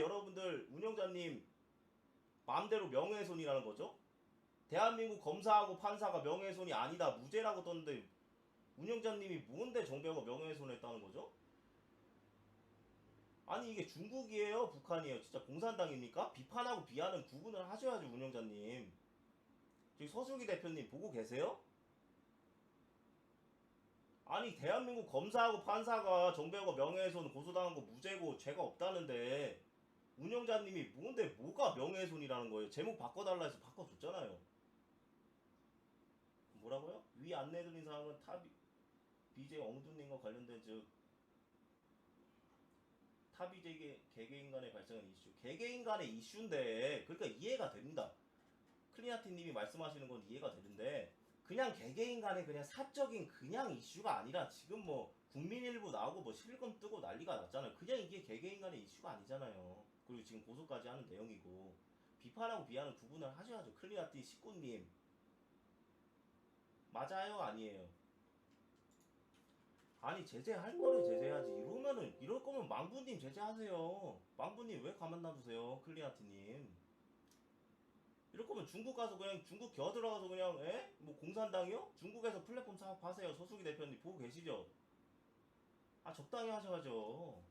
여러분들 운영자님 마음대로 명예훼손이라는 거죠? 대한민국 검사하고 판사가 명예훼손이 아니다 무죄라고 떴는데 운영자님이 뭔데 정배우가 명예훼손했다는 거죠? 아니 이게 중국이에요 북한이에요 진짜 공산당입니까? 비판하고 비하는 구분을 하셔야죠 운영자님 저기 서슬기 대표님 보고 계세요? 아니 대한민국 검사하고 판사가 정배우가 명예훼손 고소당한 거 무죄고 죄가 없다는데 운영자님이 뭔데 뭐가 명예훼손이라는 거예요? 제목 바꿔달라 해서 바꿔줬잖아요. 뭐라고요? 위 안내드린 사항은 타 BJ 엉뚱님과 관련된 즉 타비제계 개개인 간에 발생한 이슈. 개개인 간의 이슈인데 그러니까 이해가 됩니다. 클리나티님이 말씀하시는 건 이해가 되는데 그냥 개개인 간의 그냥 사적인 그냥 이슈가 아니라 지금 뭐 국민일보 나오고 뭐 실검 뜨고 난리가 났잖아요. 그냥 이게 개개인 간의 이슈가 아니잖아요. 그리고 지금 고소까지 하는 내용이고 비판하고 비하는 구분을 하셔야죠. 클리나티 식구님. 맞아요? 아니에요? 아니 제재할 거를 제재해야지. 이러면은 이럴 거면 망부님 제재하세요. 망부님 왜 가만 놔두세요? 클리아티님. 이럴 거면 중국 가서 그냥 중국 겨 들어가서 그냥 에? 뭐 공산당이요? 중국에서 플랫폼 사업하세요. 서수기 대표님 보고 계시죠? 아 적당히 하셔야죠